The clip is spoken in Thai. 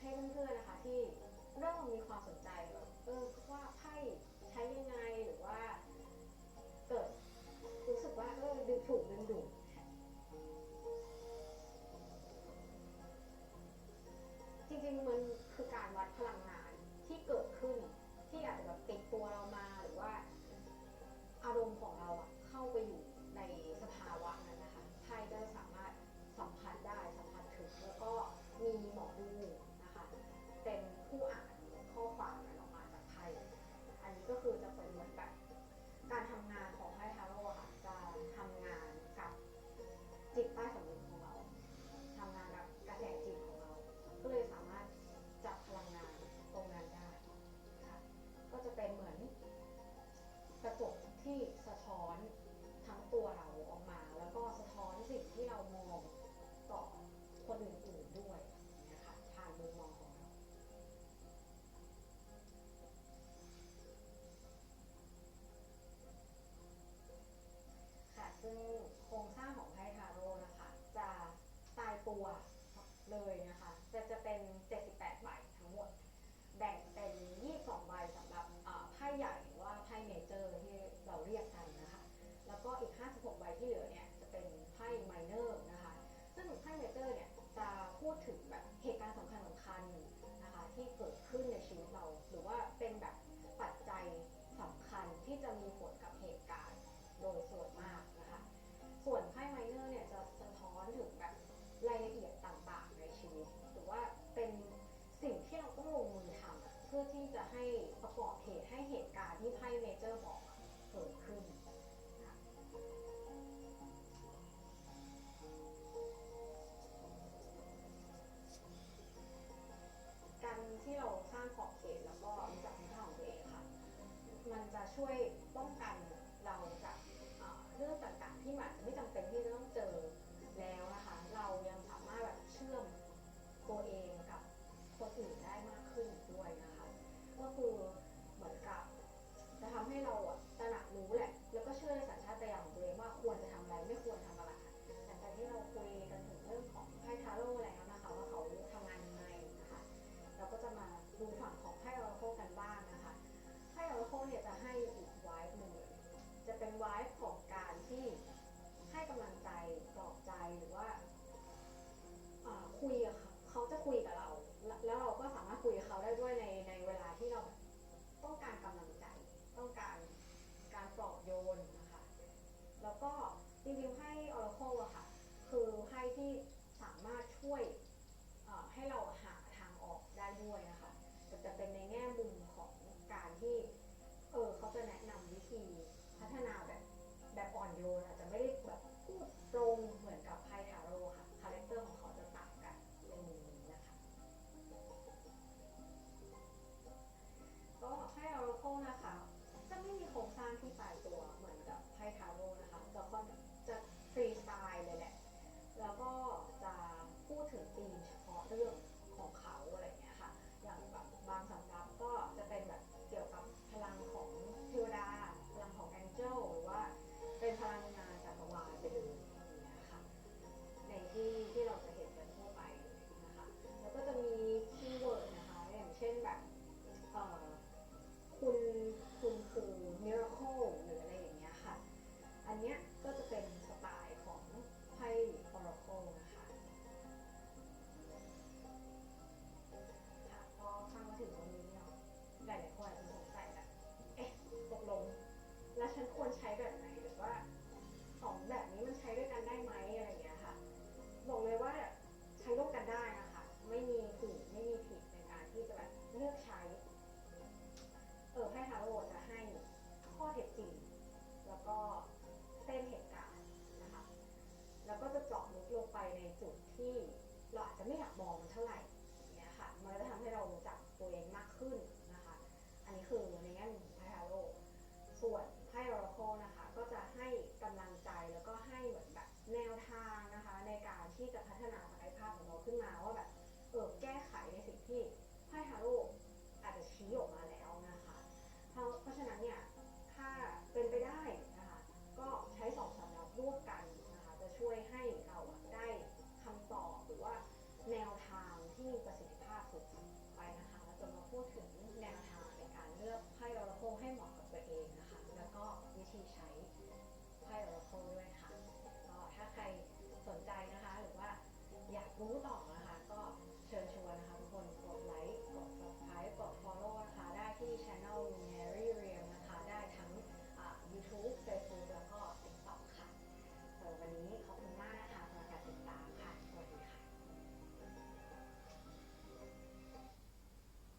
ให้เพื่อนๆนะคะ ที่เริ่มมีความสนใจแบบเออ สะท้อนทั้งตัวเราออกมา แล้วก็สะท้อนสิ่งที่เรามองต่อคนอื่นๆด้วยนะคะผ่านมุมมองของเราค่ะซึ่งโครงสร้างของไพ่ทาโร่นะคะจะตายตัวเลยนะคะจะจะเป็น 78 ใบทั้งหมด แบ่งเป็น 22 ใบสำหรับไพ่ใหญ่หรือว่าไพ่เมเจอร์ที่ อีก 56 ใบที่เหลือเนี่ยจะเป็นไพ่ไมเนอร์นะคะ ซึ่งไพ่ไมเนอร์เนี่ยจะพูดถึงแบบเหตุการณ์สำคัญสำคัญนะคะที่เกิดขึ้นในชีวิตเรา หรือว่าเป็นแบบปัจจัยสำคัญที่จะมีผลกับเหตุการณ์โดยส่วนมากนะคะ ส่วนไพ่ไมเนอร์เนี่ยจะสะท้อนถึงแบบรายละเอียดต่างๆในชีวิต หรือว่าเป็นสิ่งที่เราต้องลงมือทำเพื่อที่จะให้ประกอบเหตุให้เหตุการณ์ที่ไพ่เมเจอร์บอกเกิดข มันจะช่วยป้องกันเราจากเรื่องต่าง หรือว่าคุยเขาจะคุยกับเรา แล้วเราก็สามารถคุยกับเขาได้ด้วยในในเวลาที่เราต้องการกำลังใจ ต้องการการปลอบโยนนะคะ แล้วก็จริงๆให้ Oracle อะค่ะ คือให้ที่สามารถช่วย ในจุดที่เราอาจจะไม่อยากมองมันเท่าไหร่อย่เงี้ยค่ะ มันจะทำให้เรารู้จักตัวเองมากขึ้นนะคะ อันนี้คือในแง่ของไพ่ฮาโลส่วนไพ่โรโคนะคะ ก็จะให้กำลังใจแล้วก็ให้เหมือนแบบแนวทางนะคะ ในการที่จะพัฒ ธีใช้ไพ่ออโคด้วย